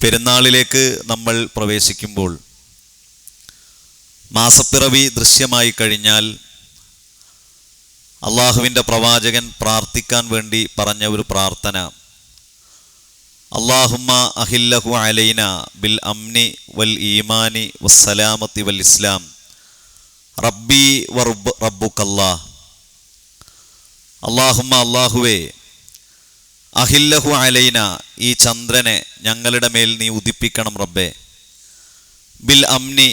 പെരുന്നാളിലേക്ക് നമ്മൾ പ്രവേശിക്കുമ്പോൾ മാസപ്പിറവി ദൃശ്യമായി കഴിഞ്ഞാൽ അള്ളാഹുവിന്റെ പ്രവാചകൻ പ്രാർത്ഥിക്കാൻ വേണ്ടി പറഞ്ഞ ഒരു പ്രാർത്ഥന. അള്ളാഹുമ്മ അഹില്ലഹു അലൈന ബിൽ അംനി വൽ ഈമാനി വസ്സലാമത്തി വൽ ഇസ്ലാം. റബ്ബി വറുബ് റബ്ബുക്കല്ലാ അള്ളാഹുമ്മ അള്ളാഹുവേ അഹില്ലഹു അലൈന ഈ ചന്ദ്രനെ ഞങ്ങളുടെ മേൽ നീ ഉദിപ്പിക്കണം റബ്ബേ. ബിൽ അംനി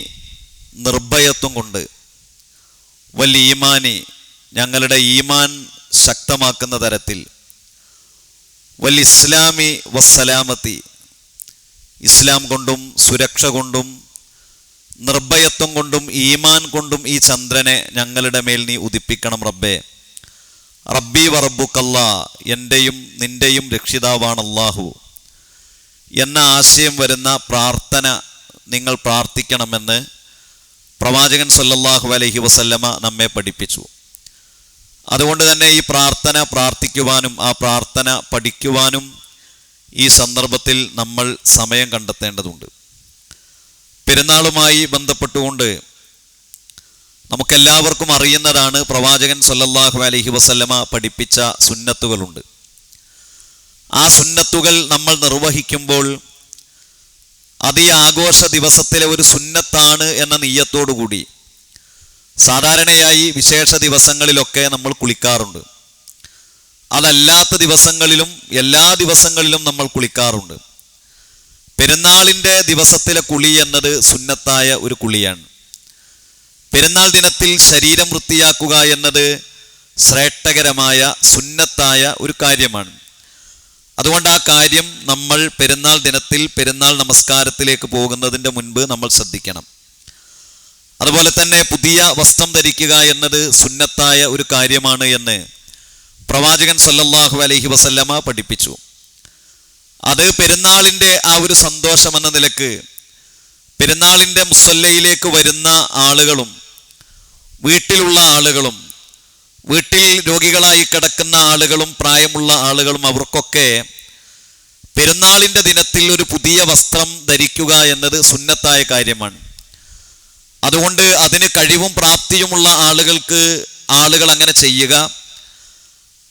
നിർഭയത്വം കൊണ്ട് വൽ ഈമാനി ഞങ്ങളുടെ ഈമാൻ ശക്തമാക്കുന്ന തരത്തിൽ വൽ ഇസ്ലാമി വസ്സലാമത്തി ഇസ്ലാം കൊണ്ടും സുരക്ഷ കൊണ്ടും നിർഭയത്വം കൊണ്ടും ഈമാൻ കൊണ്ടും ഈ ചന്ദ്രനെ ഞങ്ങളുടെ മേൽ നീ ഉദിപ്പിക്കണം റബ്ബേ. റബ്ബി വറബുക്കല്ല എന്റെയും നിന്റെയും രക്ഷിതാവാണ് അള്ളാഹു എന്ന ആശയം വരുന്ന പ്രാർത്ഥന നിങ്ങൾ പ്രാർത്ഥിക്കണമെന്ന് പ്രവാചകൻ സല്ലല്ലാഹു അലൈഹി വസല്ലമ നമ്മെ പഠിപ്പിച്ചു. അതുകൊണ്ട് തന്നെ ഈ പ്രാർത്ഥന പ്രാർത്ഥിക്കുവാനും ആ പ്രാർത്ഥന പഠിക്കുവാനും ഈ സന്ദർഭത്തിൽ നമ്മൾ സമയം കണ്ടെത്തേണ്ടതുണ്ട്. പെരുന്നാളുമായി ബന്ധപ്പെട്ടുകൊണ്ട് നമുക്കെല്ലാവർക്കും അറിയുന്നതാണ് പ്രവാചകൻ സല്ലല്ലാഹു അലഹി വസല്ലമ പഠിപ്പിച്ച സുന്നത്തുകളുണ്ട്. ആ സുന്നത്തുകൾ നമ്മൾ നിർവഹിക്കുമ്പോൾ അത് ആഘോഷ ദിവസത്തിലെ ഒരു സുന്നത്താണ് എന്ന നെയ്യത്തോടുകൂടി സാധാരണയായി വിശേഷ ദിവസങ്ങളിലൊക്കെ നമ്മൾ കുളിക്കാറുണ്ട്. അതല്ലാത്ത ദിവസങ്ങളിലും എല്ലാ ദിവസങ്ങളിലും നമ്മൾ കുളിക്കാറുണ്ട്. പെരുന്നാളിന്റെ ദിവസത്തിലെ കുളി എന്നത് സുന്നത്തായ ഒരു കുളിയാണ്. പെരുന്നാൾ ദിനത്തിൽ ശരീരം വൃത്തിയാക്കുക എന്നത് ശ്രേഷ്ഠകരമായ സുന്നത്തായ ഒരു കാര്യമാണ്. അതുകൊണ്ട് ആ കാര്യം നമ്മൾ പെരുന്നാൾ ദിനത്തിൽ പെരുന്നാൾ നമസ്കാരത്തിലേക്ക് പോകുന്നതിന്റെ മുൻപ് നമ്മൾ ശ്രദ്ധിക്കണം. അതുപോലെ തന്നെ പുതിയ വസ്ത്രം ധരിക്കുക എന്നത് സുന്നത്തായ ഒരു കാര്യമാണ് എന്ന് പ്രവാചകൻ സല്ലല്ലാഹു അലൈഹി വസല്ലമ പഠിപ്പിച്ചു. അത് പെരുന്നാളിന്റെ ആ ഒരു സന്തോഷം എന്ന നിലയ്ക്ക് പെരുന്നാളിന്റെ മുസല്ലയിലേക്ക് വരുന്ന ആളുകളും വീട്ടിലുള്ള ആളുകളും വീട്ടിൽ രോഗികളായി കിടക്കുന്ന ആളുകളും പ്രായമുള്ള ആളുകളും അവർക്കൊക്കെ പെരുന്നാളിന്റെ ദിനത്തിൽ ഒരു പുതിയ വസ്ത്രം ധരിക്കുക എന്നത് സുന്നത്തായ കാര്യമാണ്. അതുകൊണ്ട് അതിന് കഴിവും പ്രാപ്തിയുമുള്ള ആളുകൾക്ക് ആളുകൾ അങ്ങനെ ചെയ്യുക.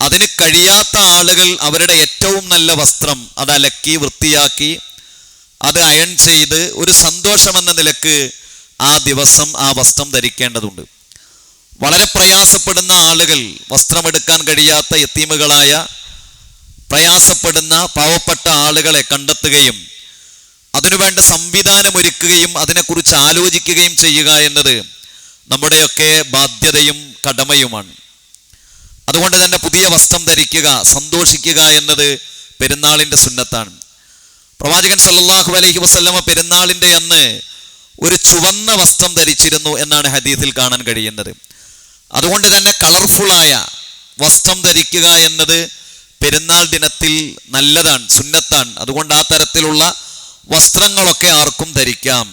അതിന് കഴിയാത്ത ആളുകൾ അവരുടെ ഏറ്റവും നല്ല വസ്ത്രം അത് അലക്കി വൃത്തിയാക്കി അത് അയൺ ചെയ്ത് ഒരു സന്തോഷമെന്ന നിലയ്ക്ക് ആ ദിവസം ആ വസ്ത്രം ധരിക്കേണ്ടതുണ്ട്. വളരെ പ്രയാസപ്പെടുന്ന ആളുകൾ വസ്ത്രമെടുക്കാൻ കഴിയാത്ത എത്തീമുകളായ പ്രയാസപ്പെടുന്ന പാവപ്പെട്ട ആളുകളെ കണ്ടെത്തുകയും അതിനുവേണ്ട സംവിധാനമൊരുക്കുകയും അതിനെക്കുറിച്ച് ആലോചിക്കുകയും ചെയ്യുക എന്നത് നമ്മുടെയൊക്കെ ബാധ്യതയും കടമയുമാണ്. അതുകൊണ്ട് തന്നെ പുതിയ വസ്ത്രം ധരിക്കുക സന്തോഷിക്കുക എന്നത് പെരുന്നാളിന്റെ സുന്നത്താണ്. പ്രവാചകൻ സല്ലാഹു അലൈഹി വസല്ലമ പെരുന്നാളിന്റെ അന്ന് ഒരു ചുവന്ന വസ്ത്രം ധരിച്ചിരുന്നു എന്നാണ് ഹദീസിൽ കാണാൻ കഴിയുന്നത്. അതുകൊണ്ട് തന്നെ കളർഫുള്ളായ വസ്ത്രം ധരിക്കുക എന്നത് പെരുന്നാൾ ദിനത്തിൽ നല്ലതാണ് സുന്നത്താണ്. അതുകൊണ്ട് ആ തരത്തിലുള്ള വസ്ത്രങ്ങളൊക്കെ ആർക്കും ധരിക്കാം.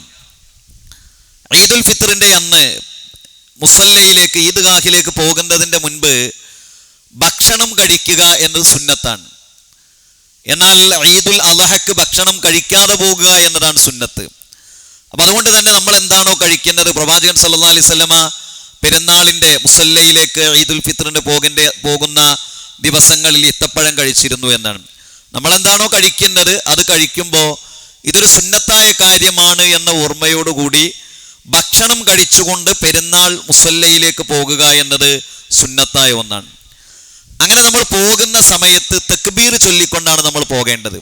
ഈദുൽ ഫിത്തറിന്റെ അന്ന് മുസല്ലയിലേക്ക് ഈദ്ഗാഹിലേക്ക് പോകുന്നതിന്റെ മുൻപ് ഭക്ഷണം കഴിക്കുക എന്നത് സുന്നത്താണ്. എന്നാൽ ഈദുൽ അള്ളഹക്ക് ഭക്ഷണം കഴിക്കാതെ പോകുക എന്നതാണ് സുന്നത്ത്. അപ്പൊ അതുകൊണ്ട് തന്നെ നമ്മൾ എന്താണോ കഴിക്കുന്നത്? പ്രവാചകൻ സല്ലാ അലൈഹി സ്വലമ പെരുന്നാളിന്റെ മുസല്ലയിലേക്ക് ഈദുൽ ഫിത്തറിന്റെ പോകേണ്ട പോകുന്ന ദിവസങ്ങളിൽ ഇത്തപ്പഴം കഴിച്ചിരുന്നു എന്നാണ്. നമ്മൾ എന്താണോ കഴിക്കുന്നത് അത് കഴിക്കുമ്പോൾ ഇതൊരു സുന്നത്തായ കാര്യമാണ് എന്ന ഓർമ്മയോടുകൂടി ഭക്ഷണം കഴിച്ചുകൊണ്ട് പെരുന്നാൾ മുസല്ലയിലേക്ക് പോകുക എന്നത് സുന്നത്തായ ഒന്നാണ്. അങ്ങനെ നമ്മൾ പോകുന്ന സമയത്ത് തെക്ബീർ ചൊല്ലിക്കൊണ്ടാണ് നമ്മൾ പോകേണ്ടത്.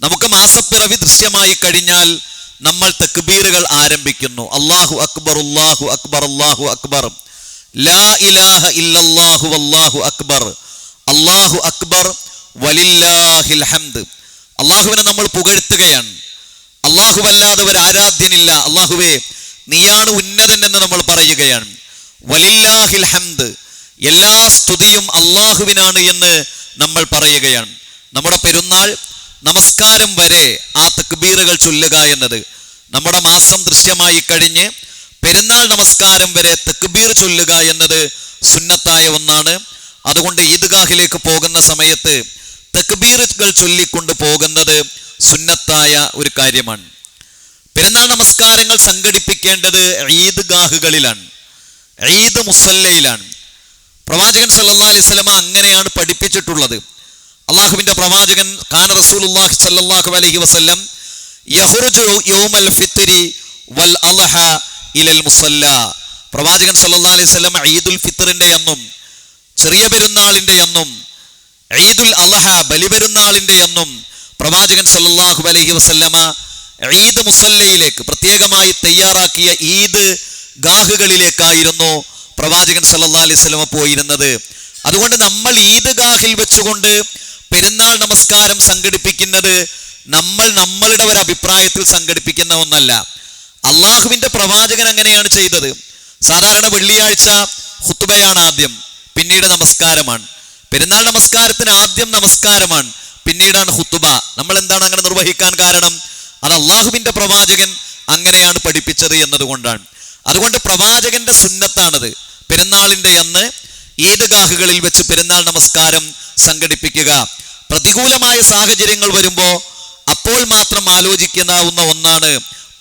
നമുക്ക് മാസപ്പിറവി ദൃശ്യമായി കഴിഞ്ഞാൽ നമ്മൾ തക്ബീറുകൾ ആരംഭിക്കുന്നു. അള്ളാഹു അക്ബർ അള്ളാഹു അക്ബർ അള്ളാഹു അക്ബർ. ലാ ഇലാഹ ഇല്ലല്ലാഹു അല്ലാഹു അക്ബർ. അള്ളാഹു അക്ബർ വലില്ലാഹിൽ ഹംദ്. അള്ളാഹുവിനെ നമ്മൾ പുകഴ്ത്തുകയാണ്. അല്ലാതെ ഒരു ആരാധ്യനില്ല. അള്ളാഹുവേ നീയാണ് ഉന്നതൻ എന്ന് നമ്മൾ പറയുകയാണ്. വലില്ലാഹിൽ ഹംദ്. എല്ലാ സ്തുതിയും അള്ളാഹുവിനാണ് എന്ന് നമ്മൾ പറയുകയാണ്. നമ്മുടെ പെരുന്നാൾ നമസ്കാരം വരെ ആ തക്ബീറുകൾ ചൊല്ലുക എന്നത്. നമ്മുടെ മാസം ദൃശ്യമായി കഴിഞ്ഞ് പെരുന്നാൾ നമസ്കാരം വരെ തക്ബീർ ചൊല്ലുക എന്നത് സുന്നത്തായ ഒന്നാണ്. അതുകൊണ്ട് ഈദ്ഗാഹിലേക്ക് പോകുന്ന സമയത്ത് തക്ബീറുകൾ ചൊല്ലിക്കൊണ്ട് പോകുന്നത് സുന്നത്തായ ഒരു കാര്യമാണ്. പെരുന്നാൾ നമസ്കാരങ്ങൾ സംഘടിപ്പിക്കേണ്ടത് ഈദ്ഗാഹുകളിലാണ്. ഈദ് മുസല്ലയിലാണ്. പ്രവാചകൻ അലൈഹി വസല്ലം അങ്ങനെയാണ് പഠിപ്പിച്ചിട്ടുള്ളത്. അള്ളാഹുവിന്റെ പ്രവാചകൻ ഖാൻ റസൂലുള്ളാഹി സല്ലല്ലാഹു അലൈഹി വസല്ലം യൗമൽ ഫിത്രി വൽ മുസല്ല. പ്രവാചകൻ സല്ലല്ലാഹു അലൈഹി വസല്ലം ഈദുൽ ഫിത്റിന്റെ എന്നും ചെറിയ പെരുന്നാളിന്റെ എന്നും ഈദുൽ അദ്ഹ ബലിപെരുന്നാളിന്റെ എന്നും പ്രവാചകൻ സല്ലല്ലാഹു അലൈഹി വസല്ലമ ഈദ് മുസല്ലയിലേക്ക് പ്രത്യേകമായി തയ്യാറാക്കിയ ഈദ് ഗാഹുകളിലേക്കായിരുന്നു പ്രവാചകൻ സല്ലല്ലാഹു അലൈഹി വസല്ലമ പോയിരുന്നത്. അതുകൊണ്ട് നമ്മൾ ഈദ് ഗാഹിൽ വെച്ചുകൊണ്ട് പെരുന്നാൾ നമസ്കാരം സംഘടിപ്പിക്കുന്നത് നമ്മൾ നമ്മളുടെ ഒരു അഭിപ്രായത്തിൽ സംഘടിപ്പിക്കുന്ന ഒന്നല്ല. അള്ളാഹുവിന്റെ പ്രവാചകൻ അങ്ങനെയാണ് ചെയ്തത്. സാധാരണ വെള്ളിയാഴ്ച ഹുത്തുബയാണ് ആദ്യം പിന്നീട് നമസ്കാരമാണ്. പെരുന്നാൾ നമസ്കാരത്തിന് ആദ്യം നമസ്കാരമാണ് പിന്നീടാണ് ഹുത്തുബ നമ്മൾ എന്താണ് അങ്ങനെ നിർവഹിക്കാൻ കാരണം? അത് അള്ളാഹുവിന്റെ പ്രവാചകൻ അങ്ങനെയാണ് പഠിപ്പിച്ചത് എന്നതുകൊണ്ടാണ്. അതുകൊണ്ട് പ്രവാചകന്റെ സുന്നത്താണത് പെരുന്നാളിന്റെ അന്ന് ഈദ്ഗാഹുകളിൽ വെച്ച് പെരുന്നാൾ നമസ്കാരം സംഘടിപ്പിക്കുക. പ്രതികൂലമായ സാഹചര്യങ്ങൾ വരുമ്പോൾ അപ്പോൾ മാത്രം ആലോചിക്കാവുന്ന ഒന്നാണ്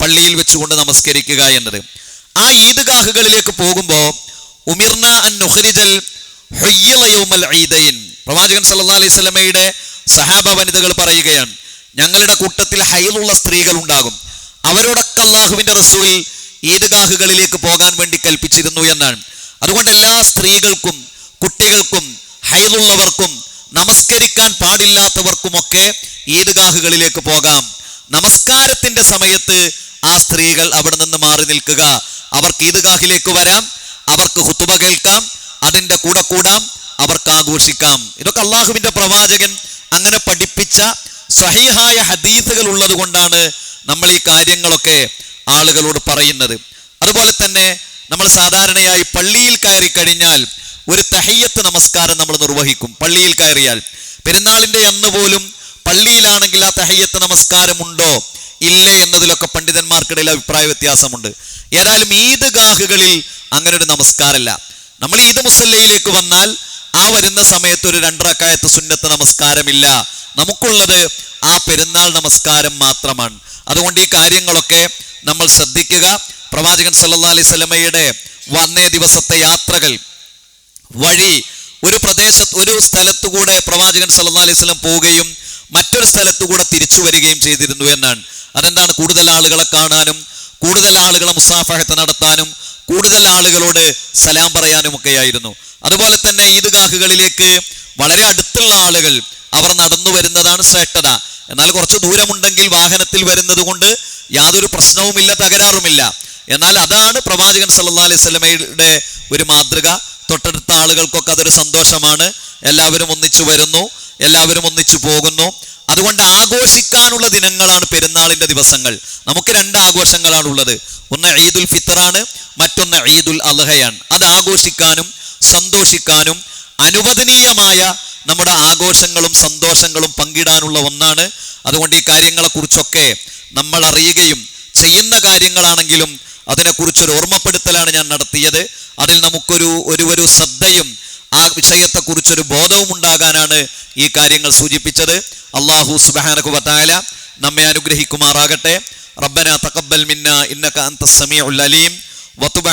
പള്ളിയിൽ വെച്ചുകൊണ്ട് നമസ്കരിക്കുക എന്നത്. ആ ഈദ്ഗാഹുകളിലേക്ക് പോകുമ്പോൾ ഉമിർന അൻ പ്രവാചകൻ സല്ലാ അലൈഹി വസല്ലമയുടെ സഹാബ വനിതകൾ പറയുകയാണ് ഞങ്ങളുടെ കൂട്ടത്തിൽ ഹൈലുള്ള സ്ത്രീകൾ ഉണ്ടാകും അവരോടൊക്കെ അള്ളാഹുവിന്റെ റസൂൽ ഈദ്ഗാഹുകളിലേക്ക് പോകാൻ വേണ്ടി കൽപ്പിച്ചിരുന്നു എന്നാണ്. അതുകൊണ്ട് എല്ലാ സ്ത്രീകൾക്കും കുട്ടികൾക്കും ഹൈലുള്ളവർക്കും നമസ്കരിക്കാൻ പാടില്ലാത്തവർക്കുമൊക്കെ ഈദ്ഗാഹുകളിലേക്ക് പോകാം? നമസ്കാരത്തിന്റെ സമയത്ത് ആ സ്ത്രീകൾ അവിടെ നിന്ന് മാറി നിൽക്കുക. അവർക്ക് ഈദ്ഗാഹിലേക്ക് വരാം? അവർക്ക് ഹുത്തുബ കേൾക്കാം അതിന്റെ കൂടെ കൂടാം അവർക്ക് ആഘോഷിക്കാം. ഇതൊക്കെ അള്ളാഹുവിന്റെ പ്രവാചകൻ അങ്ങനെ പഠിപ്പിച്ച സഹിഹായ ഹദീസുകൾ ഉള്ളത് കൊണ്ടാണ് നമ്മൾ ഈ കാര്യങ്ങളൊക്കെ ആളുകളോട് പറയുന്നത്. അതുപോലെ തന്നെ നമ്മൾ സാധാരണയായി പള്ളിയിൽ കയറി കഴിഞ്ഞാൽ ഒരു തഹയ്യത്ത് നമസ്കാരം നമ്മൾ നിർവഹിക്കും. പള്ളിയിൽ കയറിയാൽ പെരുന്നാളിന്റെ അന്ന് പോലും പള്ളിയിലാണെങ്കിൽ ആ തഹയ്യത്ത് നമസ്കാരം ഉണ്ടോ ഇല്ലേ എന്നതിലൊക്കെ പണ്ഡിതന്മാർക്കിടയിൽ അഭിപ്രായ വ്യത്യാസമുണ്ട്. ഏതായാലും ഈദ് ഗാഹുകളിൽ അങ്ങനെ ഒരു നമസ്കാരമല്ല നമ്മൾ ഈദ് മുസല്ലയിലേക്ക് വന്നാൽ ആ വരുന്ന സമയത്ത് ഒരു രണ്ടറക്കായത്ത് സുന്നത്ത് നമസ്കാരമില്ല. നമുക്കുള്ളത് ആ പെരുന്നാൾ നമസ്കാരം മാത്രമാണ്. അതുകൊണ്ട് ഈ കാര്യങ്ങളൊക്കെ നമ്മൾ ശ്രദ്ധിക്കുക. പ്രവാചകൻ സല്ലാ അലൈഹി സ്വലമയുടെ വന്നേ ദിവസത്തെ യാത്രകൾ വഴി ഒരു പ്രദേശത്ത് ഒരു സ്ഥലത്തു കൂടെ പ്രവാചകൻ സല്ലാ അലൈഹി വസല്ലം പോവുകയും മറ്റൊരു സ്ഥലത്തുകൂടെ തിരിച്ചു വരികയും ചെയ്തിരുന്നു എന്നാണ്. അതെന്താണ് കൂടുതൽ ആളുകളെ കാണാനും കൂടുതൽ ആളുകളെ മുസാഫഹത്ത് നടത്താനും കൂടുതൽ ആളുകളോട് സലാം പറയാനും ഒക്കെയായിരുന്നു അതുപോലെ തന്നെ ഈദ്ഗാഹുകളിലേക്ക് വളരെ അടുത്തുള്ള ആളുകൾ അവർ നടന്നു വരുന്നതാണ് ശ്രേഷ്ഠത. എന്നാൽ കുറച്ച് ദൂരമുണ്ടെങ്കിൽ വാഹനത്തിൽ വരുന്നത് കൊണ്ട് യാതൊരു പ്രശ്നവുമില്ല തകരാറുമില്ല. എന്നാൽ അതാണ് പ്രവാചകൻ സല്ലാ അലൈഹി സ്വലമയുടെ ഒരു മാതൃക. തൊട്ടടുത്ത ആളുകൾക്കൊക്കെ അതൊരു സന്തോഷമാണ്. എല്ലാവരും ഒന്നിച്ചു വരുന്നു. എല്ലാവരും ഒന്നിച്ചു പോകുന്നു. അതുകൊണ്ട് ആഘോഷിക്കാനുള്ള ദിനങ്ങളാണ് പെരുന്നാളിന്റെ ദിവസങ്ങൾ. നമുക്ക് രണ്ട് ആഘോഷങ്ങളാണ് ഉള്ളത്. ഒന്ന് ഈദുൽ ഫിത്തറാണ് മറ്റൊന്ന് ഈദുൽ അൽഹയാണ് അത് ആഘോഷിക്കാനും സന്തോഷിക്കാനും അനുവദനീയമായ നമ്മുടെ ആഘോഷങ്ങളും സന്തോഷങ്ങളും പങ്കിടാനുള്ള ഒന്നാണ്. അതുകൊണ്ട് ഈ കാര്യങ്ങളെക്കുറിച്ചൊക്കെ നമ്മൾ അറിയുകയും ചെയ്യുന്ന കാര്യങ്ങളാണെങ്കിലും അതിനെക്കുറിച്ചൊരു ഓർമ്മപ്പെടുത്തലാണ് ഞാൻ നടത്തിയത്. അതിൽ നമുക്കൊരു ഒരു ഒരു ശ്രദ്ധയും ആ വിഷയത്തെക്കുറിച്ചൊരു ബോധവും ഉണ്ടാകാനാണ് ഈ കാര്യങ്ങൾ സൂചിപ്പിച്ചത്. അള്ളാഹു സുബാനകു വത്താല നമ്മെ അനുഗ്രഹിക്കുമാറാകട്ടെ. റബ്ബന തക്കബൽ മിന്ന ഇന്നക അന്ത സമീഉൽ അലീം. വതുബ